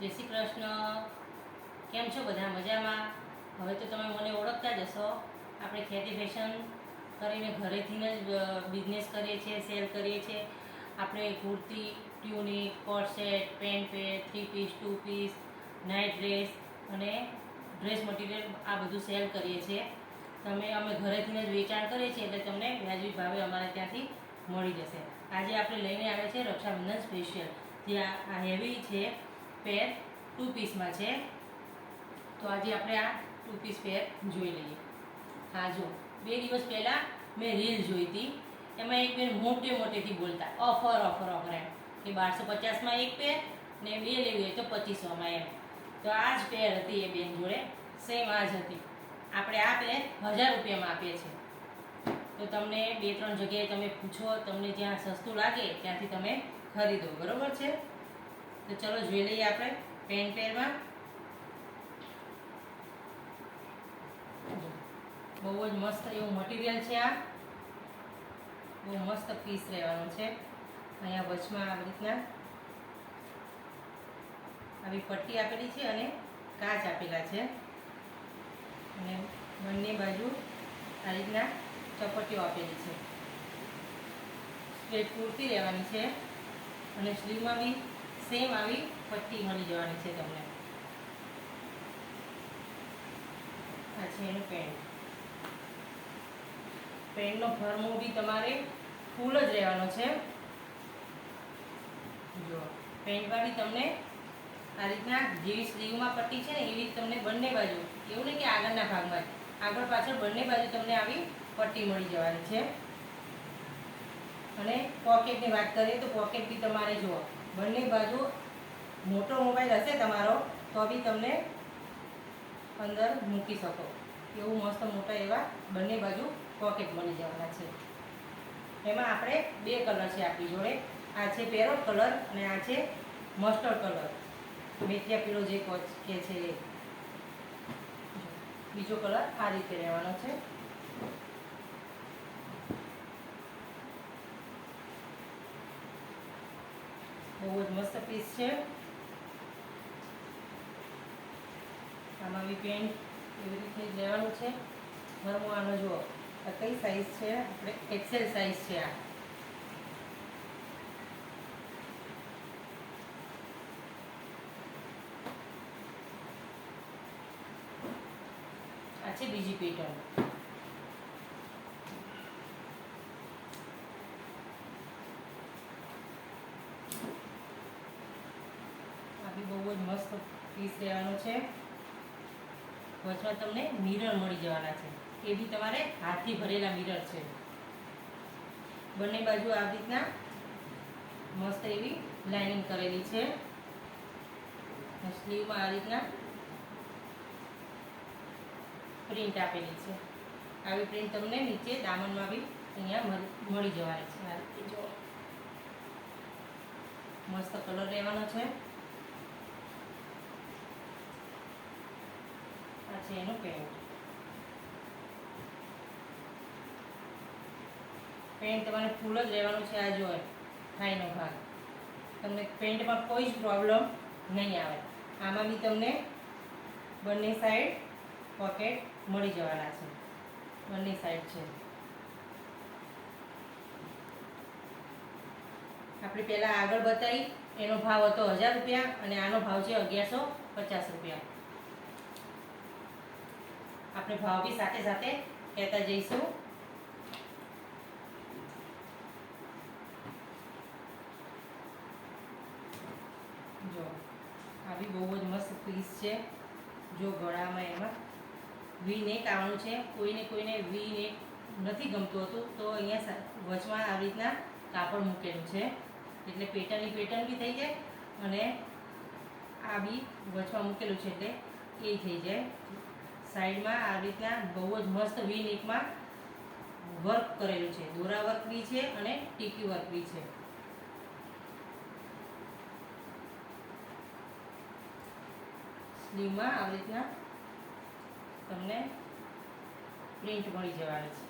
જય શ્રી કૃષ્ણ. કેમ છો બધા મજામાં? હવે તો તમે મને ઓળખતા જ હશો. આપણે ખેતી ફેશન કરીને ઘરેથી જ બિઝનેસ કરીએ છીએ સેલ કરીએ છીએ. આપણે kurti tunic coat set pant પેટ three piece two piece night dress અને ડ્રેસ મટીરિયલ આ બધું સેલ કરીએ છીએ. તમે અમે ઘરેથી જ વેચાણ કરીએ છીએ એટલે તમને વ્યાજબી ભાવે અમારે ત્યાંથી મળી જશે. આજે આપણે લઈને આવ્યા છે રક્ષાબંધન સ્પેશિયલ જે આ આ હેવી છે. પેર ટુ પીસમાં છે. તો આજે આપણે આ ટુ પીસ પેર જોઈ લઈએ. હા જો બે દિવસ પહેલાં મેં રીલ જોઈ હતી. એમાં એક બેન મોટે મોટેથી બોલતા ઓફર ઓફર ઓફર એમ. કે બારસો પચાસમાં એક પેર ને બે લેવી હોય તો પચીસોમાં એમ. તો આ જ પેર હતી એ બેન જોડે. સેમ આ જ હતી. આપણે આ પેર હજાર રૂપિયામાં આપીએ છીએ. તો તમને બે ત્રણ જગ્યાએ તમે પૂછો, તમને જ્યાં સસ્તું લાગે ત્યાંથી તમે ખરીદો. બરોબર છે? તો ચલો જોઈ લઈએ આપણે પેન પેરમાં બહુ જ મસ્ત એવું મટીરિયલ છે આ. બહુ મસ્ત પીસ રહેવાનું છે. અહીંયા વચમાં આવી રીતના આવી પટ્ટી આપેલી છે અને કાચ આપેલા છે. અને બંને બાજુ આ રીતના ચપટીઓ આપેલી છે. સ્ટ્રેટ કુર્તી રહેવાની છે. અને સ્લીવમાં બી સેમ આવી પટ્ટી મળી જવાની છે તમને. આ એનું પેન્ટ. પેન્ટનો ફરમો બી તમારે ફૂલ જ રહેવાનો છે. જો પેન્ટમાં બી તમને આ રીતના જેવી સ્લીવમાં પટ્ટી છે ને એવી તમને બંને બાજુ, એવું નહીં કે આગળના ભાગમાં આગળ પાછળ બંને બાજુ તમને આવી પટ્ટી મળી જવાની છે. અને પોકેટની વાત કરીએ તો પોકેટ બી તમારે જુઓ બંને બાજુ મોટો મોબાઈલ હશે તમારો, તો બી તમને અંદર મૂકી શકો. એવું મસ્ત મોટા એવા બંને બાજુ પોકેટ મળી જવાના છે. એમાં આપણે બે કલર છે આપણી જોડે. આ છે પેરોટ કલર અને આ છે મસ્ટર્ડ કલર મેથિયા પીળો જે કે છે બીજો કલર આ રીતે રહેવાનો છે. બહુ જ મસ્ત પીસ છે. આમાં બી પેન્ટ એવી રીતે લેવાનું છે. ભરમો આનો જુઓ. આ કઈ સાઈઝ છે? આપણે એક્સેલ સાઈઝ છે આ. આ છે બીજી પેટર્ન આ બી બહુ જ મસ્ત પીસ લેવાનું છે. વચમાં તમને મિરર મળી જવાના છે. એ બી તમારે હાથથી ભરેલા મિરર છે. બંને બાજુ આ રીતના મસ્ત એવી લાઇનિંગ કરેલી છે. સ્લીવમાં આ રીતના પ્રિન્ટ આપેલી છે. આવી પ્રિન્ટ તમને નીચે દામનમાં બી અહીંયા મળી જવાની છે. આ રીતે જો. મસ્ત કલર રહેવાનો છે. આ છે એનું પેન્ટ પેન્ટ તમારે ફૂલ જ રહેવાનું છે આ જો થાઈનો ભાગ તમને પેન્ટમાં કોઈ જ પ્રોબ્લેમ નહીં આવે આમાં બી તમને બંને સાઈડ પોકેટ મળી જવાના છે બંને સાઈડ છે આપણે પહેલાં આગળ બતાવી એનો ભાવ હતો હજાર રૂપિયા અને આનો ભાવ છે અગિયારસો પચાસ રૂપિયા આપણે ભાવ બી સાથે સાથે કહેતા જઈશું. જો આ બી બહુ જ મસ્ત પીસ છે. જો ગળામાં એમાં વી નેક આવવાનું છે. કોઈને કોઈને વી નેક નથી ગમતું હતું, તો અહીંયા વચમાં આવી રીતના કાપડ મૂકેલું છે. એટલે પેટર્નની પેટર્ન બી થઈ જાય અને આ બી વચમાં મૂકેલું છે એટલે એ થઈ જાય. સાઈડમાં આવી રીતના બહુ જ મસ્ત વી નેકમાં વર્ક કરેલું છે. દોરા વર્ક બી છે અને ટીકી વર્ક બી છે. સ્લીવમાં આવી રીતના તમને પ્રિન્ટ મળી જવાની છે.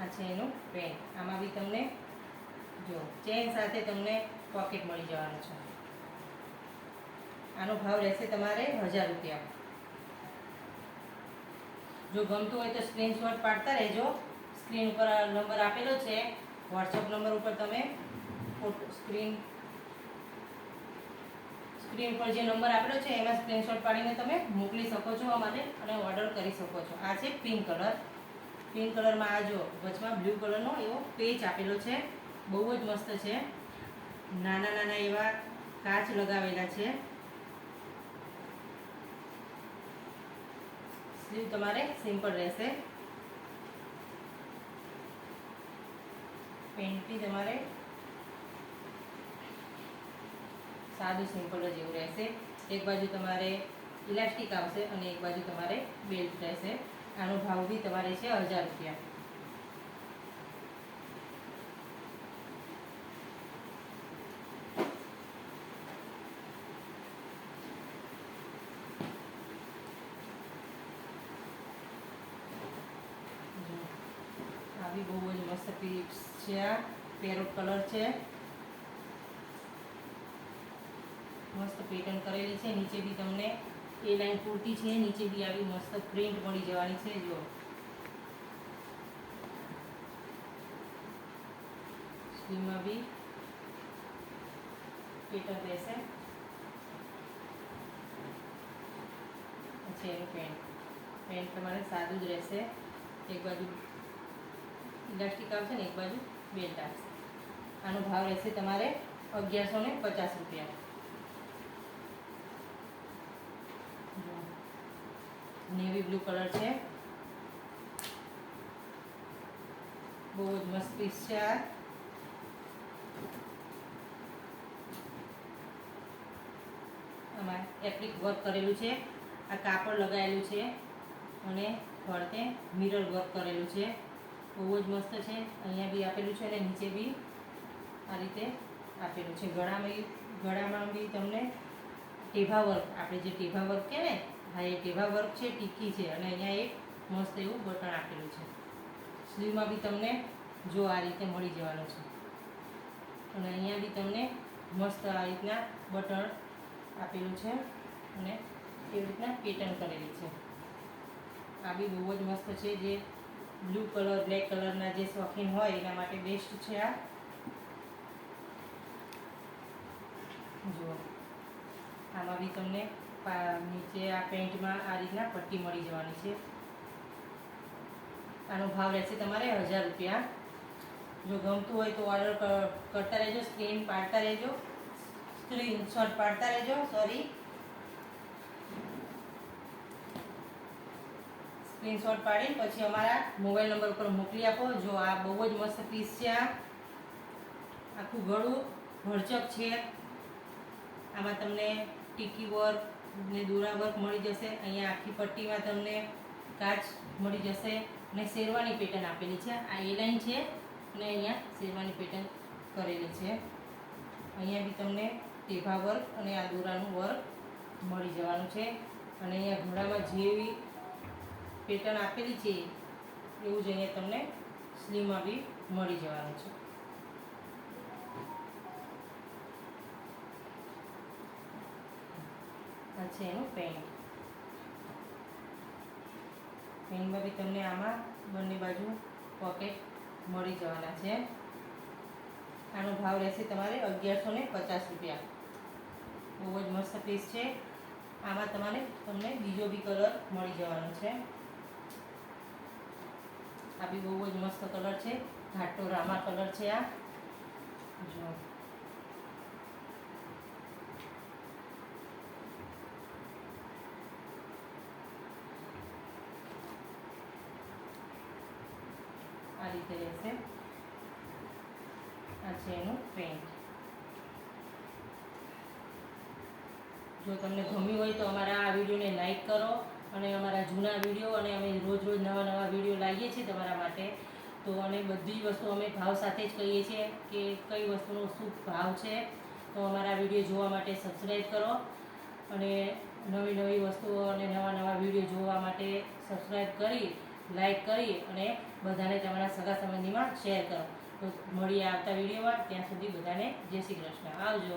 આ છે એનું પેન. આમાં બી તમને જો, ચેન સાથે તમને પોકેટ મળી જવાનું છે. આનો ભાવ રહેશે તમારે હજાર રૂપિયા. જો ગમતું હોય તો સ્ક્રીનશોટ પાડતા રહેજો. સ્ક્રીન ઉપર નંબર આપેલો છે. વોટ્સઅપ નંબર ઉપર તમે સ્ક્રીન સ્ક્રીન પર જે નંબર આપેલો છે, એમાં સ્ક્રીનશોટ પાડીને તમે મોકલી શકો છો અમારે અને ઓર્ડર કરી શકો છો. આ છે પિંક કલર પિંક કલરમાં આ જો, વચમાં બ્લુ કલરનો એવો પેચ આપેલો છે. બહુ જ મસ્ત છે. નાના નાના એવા કાચ લગાવેલા છે. સ્લીવ તમારે સિમ્પલ રહેશે. પેન્ટની તમારે સાદું સિમ્પલ જ એવું રહેશે. એક બાજુ તમારે ઇલાસ્ટિક આવશે અને એક બાજુ તમારે બેલ્ટ રહેશે. આનો ભાવ બી તમારે છે હજાર રૂપિયા જો, આ બી બહુ જ મસ્ત પીસ છે આ. પેરોટ કલર છે. મસ્ત પેટર્ન કરેલી છે. નીચે બી તમને એ લાઈન કુર્તી છે. નીચે બી આવી મસ્ત પ્રિન્ટ મળી જવાની છે. જો સ્લીવમાં બી એનું પેન્ટ પેન્ટ તમારે સાદું જ રહેશે. એક બાજુ ઇલાસ્ટિક આવશે ને, એક બાજુ બેલ્ટ આવશે આનો ભાવ રહેશે તમારે અગિયારસો ને પચાસ રૂપિયા. નેવી બ્લુ કલર છે. બહુ જ મસ્ત પીસ છે આ. આમાં એપ્લિક વર્ક કરેલું છે. આ કાપડ લગાવેલું છે. અને ફરતે મિરર વર્ક કરેલું છે. બહુ જ મસ્ત છે. અહીંયા બી આપેલું છે અને નીચે બી આ રીતે આપેલું છે. ગળામાં ગળામાં બી તમને ટેભા વર્ક, આપણે જે ટેભા વર્ક કહે ને, હા, એ ટેભા વર્ક છે, ટીકી છે. અને અહીંયા એક મસ્ત એવું બટન આપેલું છે. સ્લીવમાં બી તમને જો આ રીતે મળી જવાનું છે. અને અહીંયા બી તમને મસ્ત આ રીતના બટન આપેલું છે અને એવી રીતના પેટર્ન કરેલી છે. આ બી બહુ જ મસ્ત છે જે બ્લુ કલર, બ્લેક કલરના જે શોખીન હોય, એના માટે બેસ્ટ છે આ. જુઓ આમાં બી તમને નીચે આ પેન્ટમાં આ રીતના પટ્ટી મળી જવાની છે. આનો ભાવ રહેશે તમારે હજાર રૂપિયા. જો ગમતું હોય તો ઓર્ડર કરતા રહેજો સ્ક્રીન પાડતા રહેજો. સ્ક્રીનશોટ પાડતા રહેજો સોરી સ્ક્રીનશોટ પાડી પછી અમારા મોબાઈલ નંબર ઉપર મોકલી આપો. જો આ બહુ જ મસ્ત પીસ છે આ. આખું ગળું ભરચક છે. આમાં તમને ટીકી વર્ક ને દોરા વર્ક મળી જશે. અહીંયા આખી પટ્ટીમાં તમને કાચ મળી જશે અને શેરવાની પેટર્ન આપેલી છે. આ એ લાઈન છે અને અહીંયા શેરવાની પેટર્ન કરેલી છે. અહીંયા બી તમને ટેભા વર્ક અને આ દોરાનું વર્ક મળી જવાનું છે. અને અહીંયા ઘોડામાં જેવી પેટર્ન આપેલી છે, એવું જ અહીંયા તમને સ્લીવમાં બી મળી જવાનું છે. આ છે એનું પેન્ટ પેન્ટમાં બી તમને આમાં બંને બાજુ પોકેટ મળી જવાના છે. આનો ભાવ રહેશે તમારે અગિયારસો ને પચાસ રૂપિયા. બહુ જ મસ્ત પીસ છે. આમાં તમારે તમને બીજો બી કલર મળી જવાનો છે. આ બી બહુ જ મસ્ત કલર છે. ઘાટો રામા કલર છે આ. જો. આ રીતે રહેશે. આ છે એનું પેન્ટ જો તમને ગમ્યું હોય તો અમારા આ વિડીયોને લાઈક કરો. અને અમારા જૂના વીડિયો અને અમે રોજ રોજ નવા નવા વીડિયો લાવીએ છીએ તમારા માટે. તો અને બધી વસ્તુ અમે ભાવ સાથે જ કહીએ છીએ કે કઈ વસ્તુનો શું ભાવ છે, તો અમારા વીડિયો જોવા માટે સબસ્ક્રાઈબ કરો. અને નવી નવી વસ્તુઓ અને નવા નવા વીડિયો જોવા માટે સબસ્ક્રાઈબ કરી લાઈક કરી અને બધાને તમારા સગા સંબંધીમાં શેર કરો. તો મળીએ આવતા વિડીયોમાં. ત્યાં સુધી બધાને જય શ્રી કૃષ્ણ. આવજો.